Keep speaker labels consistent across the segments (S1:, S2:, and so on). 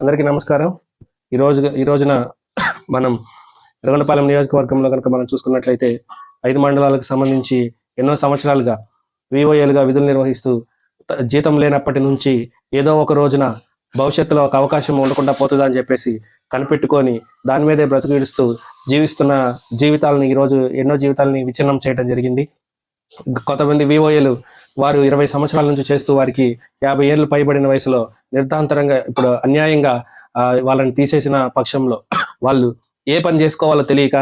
S1: అందరికీ నమస్కారం. ఈ ఈ రోజున మనం ఎర్రగొండపాలెం నియోజకవర్గంలో కనుక మనం చూసుకున్నట్లయితే ఐదు మండలాలకు సంబంధించి ఎన్నో సంవత్సరాలుగా విఓఏలుగా విధులు నిర్వహిస్తూ జీతం లేనప్పటి నుంచి ఏదో ఒక రోజున భవిష్యత్తులో ఒక అవకాశం ఉండకుండా పోతుందా అని చెప్పేసి కనిపెట్టుకొని దాని మీదే బ్రతుకు జీవిస్తున్న జీవితాలని ఈరోజు ఎన్నో జీవితాలని విచ్ఛిన్నం చేయడం జరిగింది. కొంతమంది విఓఏలు వారు ఇరవై సంవత్సరాల నుంచి చేస్తూ వారికి యాభై ఏళ్ళు పైబడిన వయసులో నిర్ధాంతరంగా ఇప్పుడు అన్యాయంగా వాళ్ళని తీసేసిన పక్షంలో వాళ్ళు ఏ పని చేసుకోవాలో తెలియక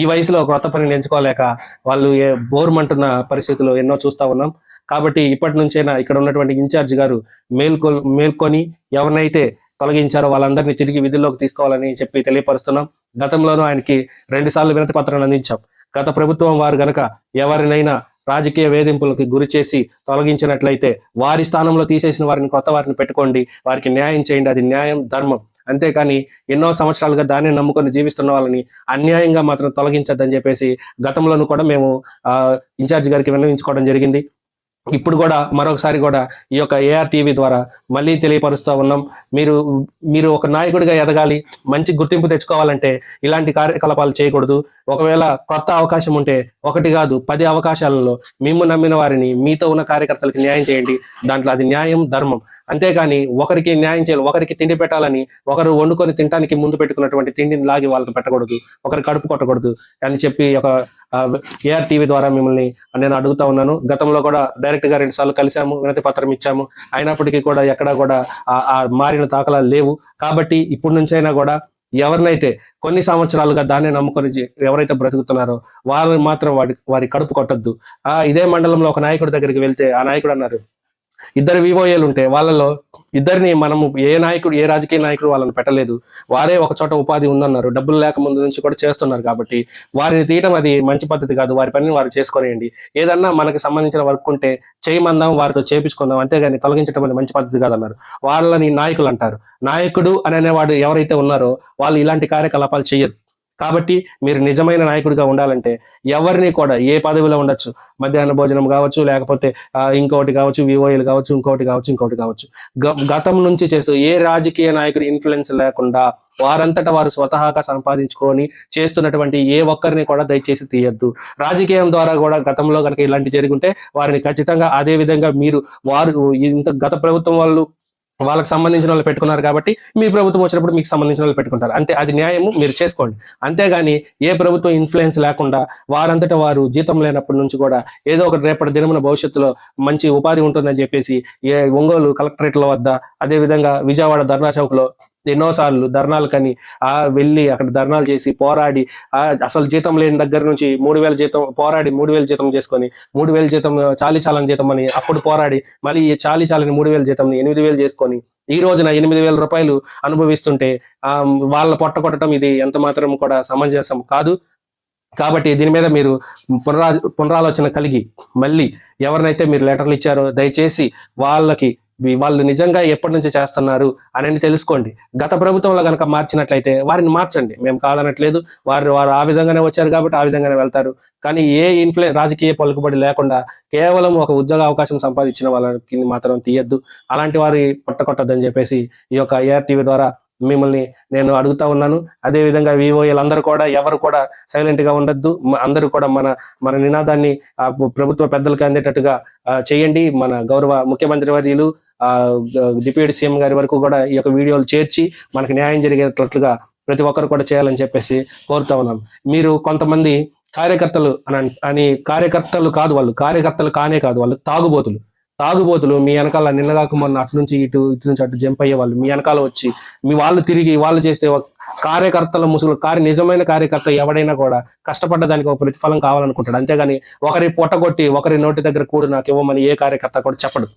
S1: ఈ వయసులో కొత్త పనిని ఎంచుకోలేక వాళ్ళు ఏ బోర్మంటున్న పరిస్థితులు ఎన్నో చూస్తా ఉన్నాం. కాబట్టి ఇప్పటి నుంచైనా ఇక్కడ ఉన్నటువంటి ఇన్ఛార్జ్ గారు మేల్కొ మేల్కొని ఎవరినైతే తొలగించారో వాళ్ళందరినీ తిరిగి విధుల్లోకి తీసుకోవాలని చెప్పి తెలియపరుస్తున్నాం. గతంలోనూ ఆయనకి రెండు సార్లు వినతి పత్రాన్ని అందించాం. గత ప్రభుత్వం వారు గనక ఎవరినైనా రాజకీయ వేధింపులకు గురి చేసి తొలగించినట్లయితే వారి స్థానంలో తీసేసిన వారిని కొత్త వారిని పెట్టుకోండి. వారికి న్యాయం చేయండి. అది న్యాయం ధర్మం. అంతేకాని ఎన్నో సంవత్సరాలుగా దాన్ని నమ్ముకొని జీవిస్తున్న వాళ్ళని అన్యాయంగా మాత్రం తొలగించద్దని చెప్పేసి గతంలోనూ కూడా మేము ఆ ఇన్ఛార్జ్ గారికి విన్నవించుకోవడం జరిగింది. ఇప్పుడు కూడా మరొకసారి కూడా ఈ యొక్క ఏఆర్ టీవీ ద్వారా మళ్ళీ తెలియపరుస్తూ ఉన్నాం. మీరు మీరు ఒక నాయకుడిగా ఎదగాలి మంచి గుర్తింపు తెచ్చుకోవాలంటే ఇలాంటి కార్యకలాపాలు చేయకూడదు. ఒకవేళ కొత్త అవకాశం ఉంటే ఒకటి కాదు పది అవకాశాలలో మేము నమ్మిన వారిని మీతో ఉన్న కార్యకర్తలకు న్యాయం చేయండి. దాంట్లో అది న్యాయం ధర్మం. అంతేగాని ఒకరికి న్యాయం చేయాలి ఒకరికి తిండి పెట్టాలని ఒకరు వండుకొని తినడానికి ముందు పెట్టుకున్నటువంటి తిండిని లాగి వాళ్ళకి పెట్టకూడదు ఒకరి కడుపు కొట్టకూడదు అని చెప్పి ఒక ఏఆర్ టీవీ ద్వారా మిమ్మల్ని నేను అడుగుతా ఉన్నాను. గతంలో కూడా డైరెక్ట్గా రెండు సార్లు కలిసాము వినతి పత్రం ఇచ్చాము. అయినప్పటికీ కూడా ఎక్కడా కూడా ఆ- మారిన దాఖలాలు లేవు. కాబట్టి ఇప్పటి నుంచైనా కూడా ఎవరినైతే కొన్ని సంవత్సరాలుగా దాన్ని నమ్ముకొని ఎవరైతే బ్రతుకుతున్నారో వారు మాత్రం వాడి వారి కడుపు కొట్టద్దు. ఆ ఇదే మండలంలో ఒక నాయకుడి దగ్గరికి వెళ్తే ఆ నాయకుడు అన్నారు ఇద్దరు వివోఏలు ఉంటే వాళ్ళలో ఇద్దరిని మనము ఏ నాయకుడు ఏ రాజకీయ నాయకుడు వాళ్ళని పెట్టలేదు. వారే ఒక చోట ఉపాధి ఉందన్నారు. డబ్బులు లేక ముందు నుంచి కూడా చేస్తున్నారు కాబట్టి వారిని తీయడం అది మంచి పద్ధతి కాదు. వారి పనిని వారు చేసుకునేయండి. ఏదన్నా మనకి సంబంధించిన వర్క్ ఉంటే చేయమందాం వారితో చేపించుకుందాం అంతేగాని తొలగించడం అనేది మంచి పద్ధతి కాదన్నారు. వాళ్ళని నాయకులు అంటారు. నాయకుడు అనేవాడు ఎవరైతే ఉన్నారో వాళ్ళు ఇలాంటి కార్యకలాపాలు చేయరు. కాబట్టి మీరు నిజమైన నాయకుడిగా ఉండాలంటే ఎవరిని కూడా ఏ పదవిలో ఉండొచ్చు? మధ్యాహ్న భోజనం కావచ్చు లేకపోతే ఇంకోటి కావచ్చు వివోఏలు కావచ్చు ఇంకోటి కావచ్చు ఇంకోటి కావచ్చు. గ- గతం నుంచి చేస్తూ ఏ రాజకీయ నాయకుడి ఇన్ఫ్లుయెన్స్ లేకుండా వారంతట వారు స్వతహాగా సంపాదించుకొని చేస్తున్నటువంటి ఏ ఒక్కరిని కూడా దయచేసి తీయద్దు. రాజకీయం ద్వారా కూడా గతంలో కనుక ఇలాంటి జరుగుంటే వారిని ఖచ్చితంగా అదే విధంగా మీరు వారు ఇంత గత ప్రభుత్వం వాళ్ళు వాళ్ళకి సంబంధించిన వాళ్ళు పెట్టుకున్నారు కాబట్టి మీ ప్రభుత్వం వచ్చినప్పుడు మీకు సంబంధించిన వాళ్ళు పెట్టుకుంటారు. అంతే అది న్యాయము మీరు చేసుకోండి. అంతేగాని ఏ ప్రభుత్వం ఇన్ఫ్లుయెన్స్ లేకుండా వారంతటా వారు జీతం లేనప్పటి నుంచి కూడా ఏదో ఒకటి రేపటి దినమున భవిష్యత్తులో మంచి ఉపాధి ఉంటుందని చెప్పేసి ఏ ఒంగోలు కలెక్టరేట్ల వద్ద అదే విధంగా విజయవాడ ధర్నా చౌక్లో ఎన్నోసార్లు ధర్నాలు కని ఆ వెళ్ళి అక్కడ ధర్నాలు చేసి పోరాడి ఆ అసలు జీతం లేని దగ్గర నుంచి మూడు వేల జీతం పోరాడి మూడు వేల జీతం చేసుకొని మూడు వేల జీతం చాలి చాలని జీతం అని అప్పుడు పోరాడి మళ్ళీ ఈ చాలి చాలని మూడు వేల జీతం ఎనిమిది వేలు చేసుకొని ఈ రోజున ఎనిమిది వేల రూపాయలు అనుభవిస్తుంటే ఆ వాళ్ళ పొట్ట కొట్టడం ఇది ఎంత మాత్రం కూడా సమంజసం కాదు. కాబట్టి దీని మీద మీరు పునరా పునరాలోచన కలిగి మళ్ళీ ఎవరినైతే మీరు లెటర్లు ఇచ్చారో దయచేసి వాళ్ళకి వాళ్ళు నిజంగా ఎప్పటి నుంచి చేస్తున్నారు అని తెలుసుకోండి. గత ప్రభుత్వంలో కనుక మార్చినట్లయితే వారిని మార్చండి. మేము కాదనట్లేదు. వారు వారు ఆ విధంగానే వచ్చారు కాబట్టి ఆ విధంగానే వెళ్తారు. కానీ ఏ ఇన్ఫ్లు రాజకీయ పలుకుబడి లేకుండా కేవలం ఒక ఉద్యోగ అవకాశం సంపాదించిన వాళ్ళకి మాత్రం తీయద్దు. అలాంటి వారి పట్టకొట్టద్దని చెప్పేసి ఈ యొక్క ఏఆర్టీవీ ద్వారా మిమ్మల్ని నేను అడుగుతా ఉన్నాను. అదే విధంగా వివోఏలు అందరూ కూడా ఎవరు కూడా సైలెంట్గా ఉండొద్దు. అందరూ కూడా మన మన నినాదాన్ని ప్రభుత్వ పెద్దలకు అందేటట్టుగా చేయండి. మన గౌరవ ముఖ్యమంత్రి వర్యులు డిప్యూటీ సీఎం గారి వరకు కూడా ఈ యొక్క వీడియోలు చేర్చి మనకు న్యాయం జరిగేటట్లుగా ప్రతి ఒక్కరు కూడా చేయాలని చెప్పేసి కోరుతా ఉన్నాం. మీరు కొంతమంది కార్యకర్తలు అని అని కార్యకర్తలు కాదు వాళ్ళు కార్యకర్తలు కానే కాదు వాళ్ళు తాగుబోతులు. తాగుబోతులు మీ వెనకాల నిన్నగాక మొన్న అటు నుంచి ఇటు ఇటు నుంచి అటు జంప్ అయ్యే వాళ్ళు మీ వెనకాల వచ్చి మీ వాళ్ళు తిరిగి వాళ్ళు చేస్తే కార్యకర్తల ముసుగులు కార్య నిజమైన కార్యకర్త ఎవడైనా కూడా కష్టపడ్డ దానికి ఒక ప్రతిఫలం కావాలనుకుంటాడు. అంతేగాని ఒకరి పొట్టగొట్టి ఒకరి నోటి దగ్గర కూడి నాకు ఇవ్వమని ఏ కార్యకర్త కూడా చెప్పడు.